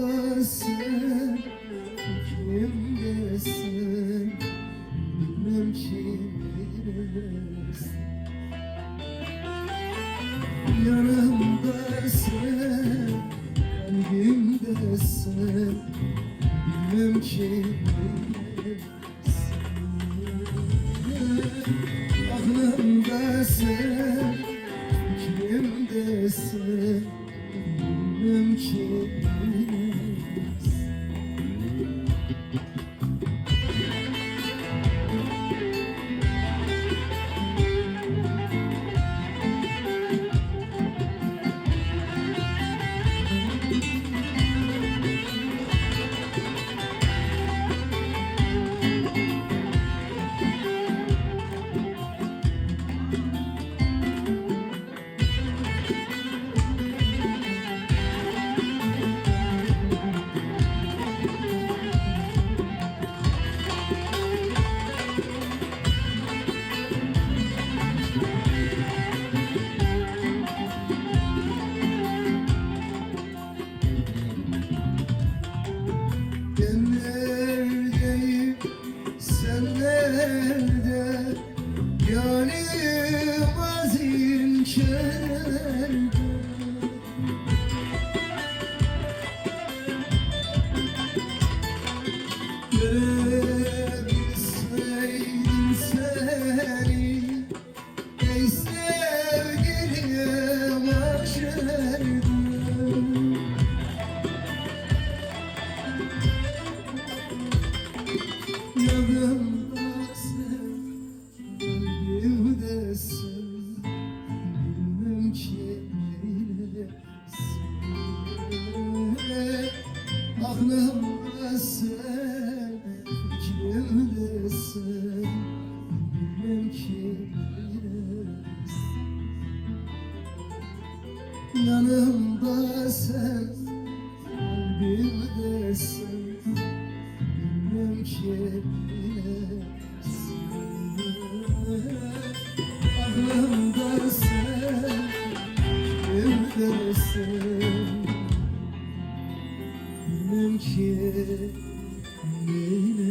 Neredesin, kimdesin, bilmem kimdesin Yanımdasın, kalbimdesin, bilmem kimdesin Aklımdasın. Mazin kenarda Aklım desen, kim desen Bilmem ki Yanımda sen, kalbim desen Bilmem ki Aklımda sen, kim desen ki neyine